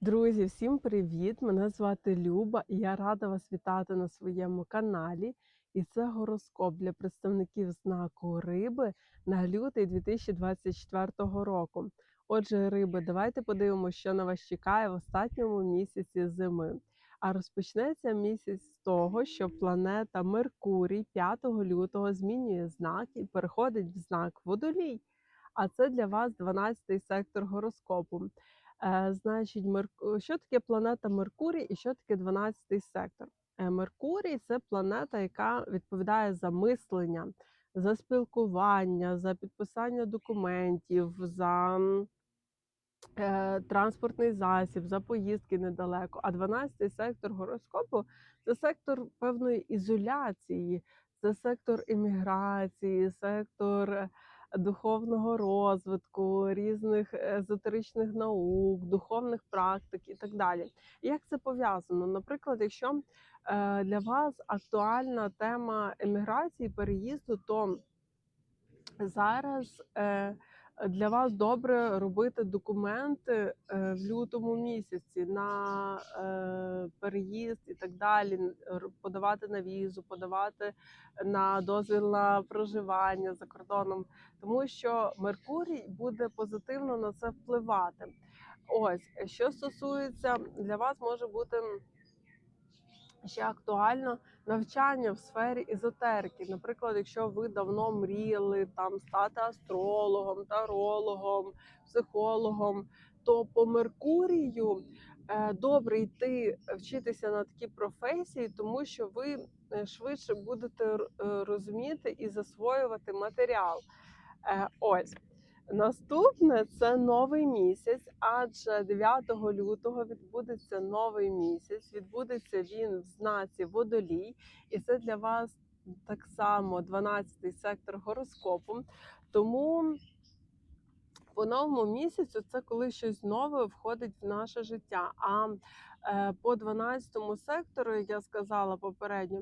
Друзі, всім привіт! Мене звати Люба, і я рада вас вітати на своєму каналі. І це гороскоп для представників знаку риби на лютий 2024 року. Отже, риби, давайте подивимося, що на вас чекає в останньому місяці зими. А розпочнеться місяць з того, що планета Меркурій 5 лютого змінює знак і переходить в знак Водолій. А це для вас 12-й сектор гороскопу. Е, значить, що таке планета Меркурій і що таке 12-й сектор? Е, Меркурій це планета, яка відповідає за мислення, за спілкування, за підписання документів, за е, транспортний засіб, за поїздки недалеко. А 12-й сектор гороскопу це сектор певної ізоляції, це сектор імміграції, сектор духовного розвитку, різних езотеричних наук, духовних практик і так далі. Як це пов'язано? Наприклад, якщо е, для вас актуальна тема еміграції, переїзду, то зараз е, для вас добре робити документи е, в лютому місяці на е, переїзд і так далі, подавати на візу, подавати на дозвіл на проживання за кордоном, тому що Меркурій буде позитивно на це впливати. Ось що стосується для вас, може бути ще актуально навчання в сфері езотерики. Наприклад, якщо ви давно мріяли там стати астрологом, тарологом, психологом, то по Меркурію е, добре йти вчитися на такі професії, тому що ви е, швидше будете е, розуміти і засвоювати матеріал. Ось. Наступне це новий місяць, адже 9 лютого відбудеться новий місяць. Відбудеться він в знаці водолій, і це для вас так само 12-й сектор гороскопу. Тому по новому місяцю це коли щось нове входить в наше життя. А по 12-му сектору, як я сказала попередньо,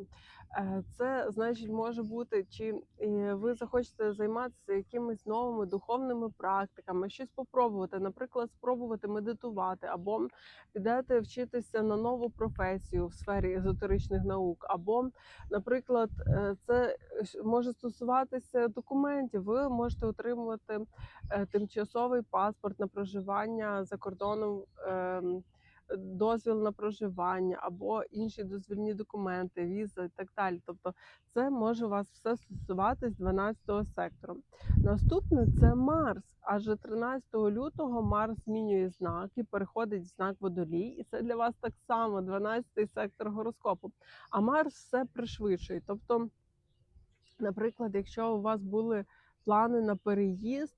е, це значить може бути, чи е, ви захочете займатися якимись новими духовними практиками, щось попробувати, наприклад, спробувати медитувати, або підете вчитися на нову професію в сфері езотеричних наук, або, наприклад, е, це е, може стосуватися документів. Ви можете отримувати е, тимчасовий паспорт на проживання за кордоном, ем, дозвіл на проживання або інші дозвільні документи, віза і так далі. Тобто, це може вас все стосуватись 12-го сектору. Наступне це Марс. Адже 13 лютого Марс змінює знак і переходить в знак водолій, і це для вас так само 12-й сектор гороскопу. А Марс все пришвидшує. Тобто, наприклад, якщо у вас були плани на переїзд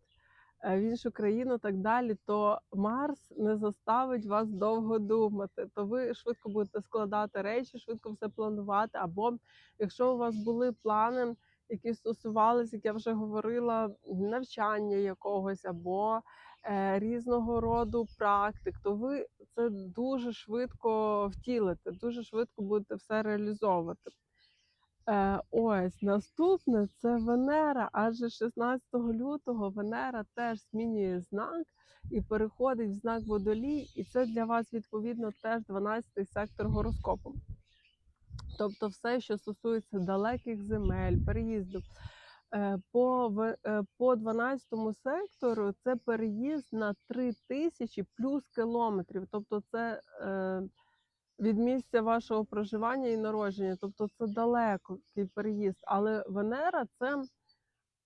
в іншу країну, так далі, то Марс не заставить вас довго думати. То ви швидко будете складати речі, швидко все планувати. Або якщо у вас були плани, які стосувалися, як я вже говорила, навчання якогось або е, різного роду практик, то ви це дуже швидко втілите, дуже швидко будете все реалізовувати. Е, ось наступне це Венера, адже 16 лютого Венера теж змінює знак і переходить в знак водолій, і це для вас відповідно теж 12-й сектор гороскопу. Тобто, все, що стосується далеких земель, переїзду. Е, По, е, по 12 сектору це переїзд на 3 тисячі плюс кілометрів. Тобто, це від місця вашого проживання і народження. Тобто це далекий переїзд. Але Венера це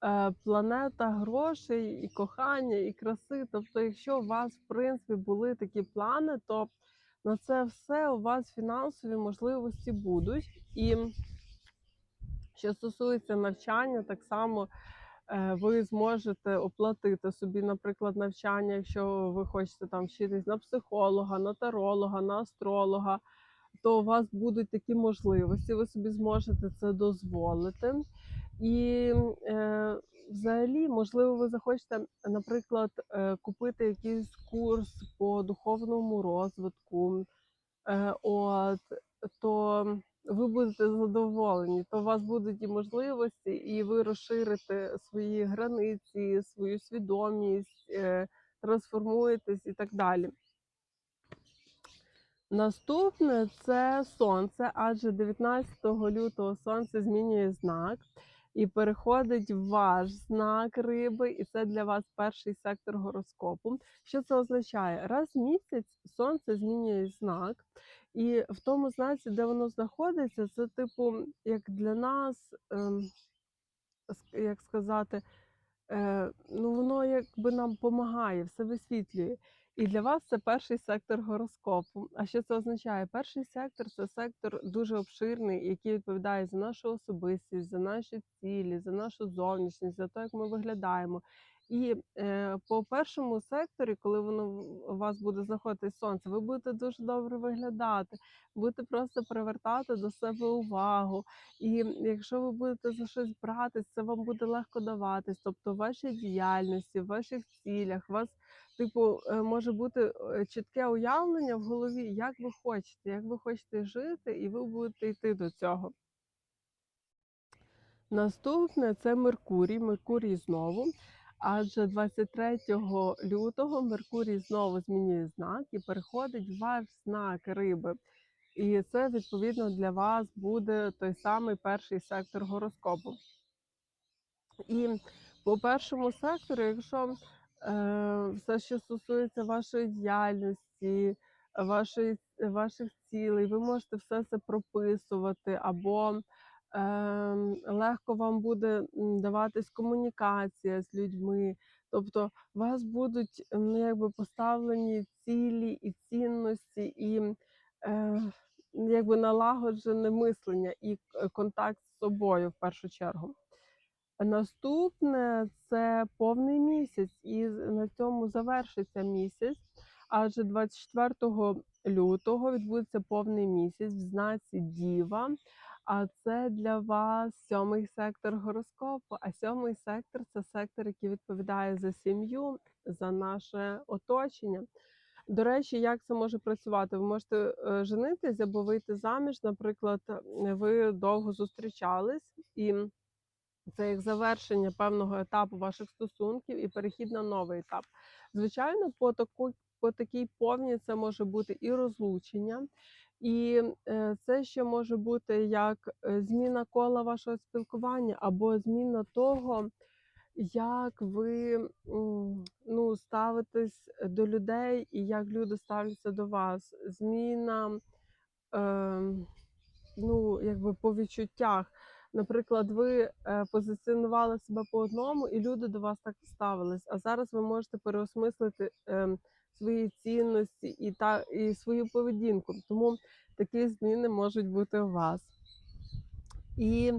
е, планета грошей і кохання, і краси. Тобто, якщо у вас, в принципі, були такі плани, то на це все у вас фінансові можливості будуть. І що стосується навчання, так само ви зможете оплатити собі, наприклад, навчання, якщо ви хочете там вчитись на психолога, на таролога, на астролога, то у вас будуть такі можливості, ви собі зможете це дозволити. І е, взагалі, можливо, ви захочете, наприклад, е, купити якийсь курс по духовному розвитку. Е, от, то ви будете задоволені, то у вас будуть і можливості, і ви розширите свої границі, свою свідомість, е, трансформуєтесь і так далі. Наступне це сонце, адже 19 лютого сонце змінює знак і переходить в ваш знак риби, і це для вас перший сектор гороскопу. Що це означає? Раз в місяць сонце змінює знак, і в тому знаці, де воно знаходиться, це типу як для нас, як сказати, Е, ну, воно якби нам допомагає, все висвітлює. І для вас це перший сектор гороскопу. А що це означає? Перший сектор це сектор дуже обширний, який відповідає за нашу особистість, за наші цілі, за нашу зовнішність, за те, як ми виглядаємо. І е, по першому секторі, коли воно у вас буде знаходитись сонце, ви будете дуже добре виглядати, будете просто привертати до себе увагу. І якщо ви будете за щось братись, це вам буде легко даватись. Тобто в вашій діяльності, в ваших цілях, у вас, типу, е, може бути е, чітке уявлення в голові, як ви хочете, як ви хочете жити, і ви будете йти до цього. Наступне це Меркурій. Меркурій знову. Адже 23 лютого Меркурій знову змінює знак і переходить в ваш знак риби. І це відповідно для вас буде той самий перший сектор гороскопу. І по першому сектору, якщо е, все, що стосується вашої діяльності, вашої, ваших цілей, ви можете все це прописувати, або легко вам буде даватись комунікація з людьми. Тобто у вас будуть ну, якби поставлені цілі і цінності, і е, якби налагоджене мислення і е, контакт з собою в першу чергу. Наступне це повний місяць, і на цьому завершиться місяць. Адже 24 лютого відбудеться повний місяць в знаці Діва. А це для вас сьомий сектор гороскопу. А сьомий сектор це сектор, який відповідає за сім'ю, за наше оточення. До речі, як це може працювати? Ви можете е, женитись або вийти заміж. Наприклад, ви довго зустрічались і. Це як завершення певного етапу ваших стосунків і перехід на новий етап. Звичайно, по таку, по такій повні це може бути і розлучення, і е, це ще може бути як е, зміна кола вашого спілкування, або зміна того, як ви ну, ставитесь до людей і як люди ставляться до вас. Зміна. Е, ну, якби по відчуттях. Наприклад, ви е, позиціонували себе по одному, і люди до вас так ставились. А зараз ви можете переосмислити е, свої цінності і та і свою поведінку. Тому такі зміни можуть бути у вас. І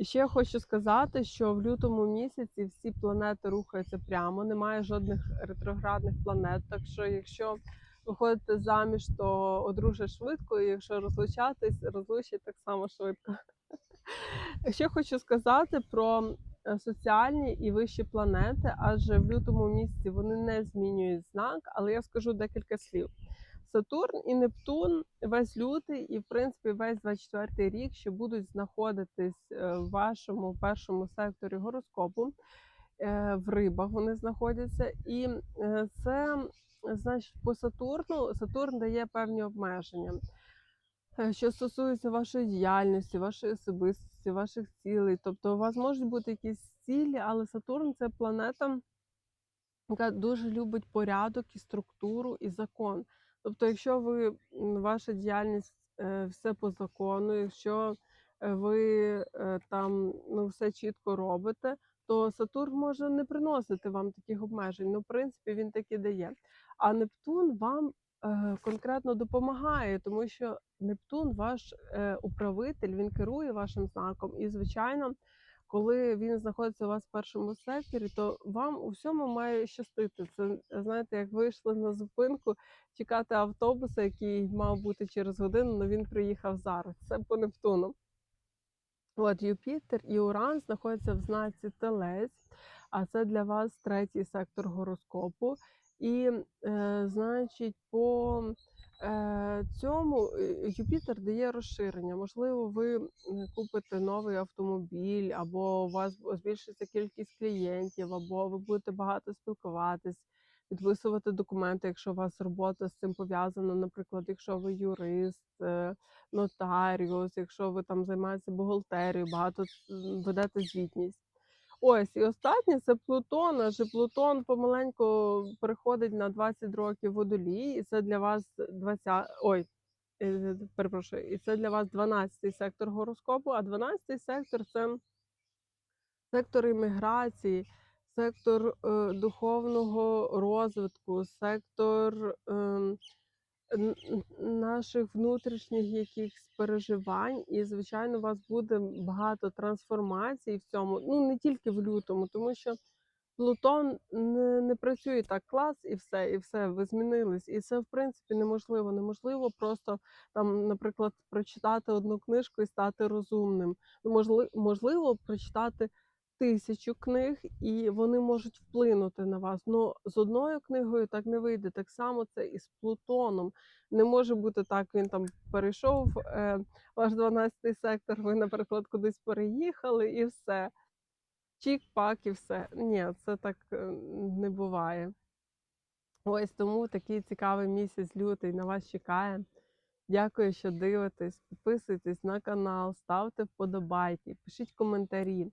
ще хочу сказати, що в лютому місяці всі планети рухаються прямо, немає жодних ретроградних планет. Так що, якщо виходите заміж, то одружать швидко, і якщо розлучатись, розлучать так само швидко. Ще хочу сказати про соціальні і вищі планети, адже в лютому місяці вони не змінюють знак, але я скажу декілька слів. Сатурн і Нептун весь лютий і, в принципі, весь 24 рік ще будуть знаходитись е, в вашому першому секторі гороскопу. Е, В рибах вони знаходяться, і е, це значить по Сатурну Сатурн дає певні обмеження. Е, Що стосується вашої діяльності, вашої особистості, ваших цілей. Тобто у вас можуть бути якісь цілі, але Сатурн це планета, яка дуже любить порядок і структуру і закон. Тобто, якщо ви ваша діяльність е, все по закону, якщо е, ви там ну, все чітко робите, то Сатурн може не приносити вам таких обмежень. Ну, в принципі, він таки дає. А Нептун вам конкретно допомагає, тому що Нептун, ваш е, управитель, він керує вашим знаком. І, звичайно, коли він знаходиться у вас в першому секторі, то вам у всьому має щастити. Це знаєте, як вийшли на зупинку чекати автобуса, який мав бути через годину, але він приїхав зараз. Це по Нептуну. От Юпітер і Уран знаходяться в знаці Телець, а це для вас третій сектор гороскопу. І, е, значить, по е, цьому е, Юпітер дає розширення. Можливо, ви купите новий автомобіль, або у вас збільшиться кількість клієнтів, або ви будете багато спілкуватись. підписувати документи, якщо у вас робота з цим пов'язана. Наприклад, якщо ви юрист, е, нотаріус, якщо ви там займаєтеся бухгалтерією, багато ведете звітність. Ось, і останнє це Плутон. Адже Плутон помаленьку переходить на 20 років водолій, і це для вас 20... Ой, е, перепрошую, і це для вас 12-й сектор гороскопу, а 12-й сектор це сектор імміграції, сектор е, духовного розвитку, сектор н- наших внутрішніх якихось переживань. І, звичайно, у вас буде багато трансформацій в цьому, ну не тільки в лютому, тому що Плутон не, не працює так клас і все, і все, ви змінились. І це, в принципі, неможливо. Неможливо просто там, наприклад, прочитати одну книжку і стати розумним. Ну, можли- можливо, прочитати тисячу книг, і вони можуть вплинути на вас. Ну з одною книгою так не вийде. Так само це і з Плутоном. Не може бути так. Він там перейшов е, ваш 12-й сектор. Ви, наприклад, кудись переїхали, і все. Чік-пак, і все. Ні, це так е, не буває. Ось тому такий цікавий місяць лютий на вас чекає. Дякую, що дивитесь. Підписуйтесь на канал, ставте вподобайки, пишіть коментарі.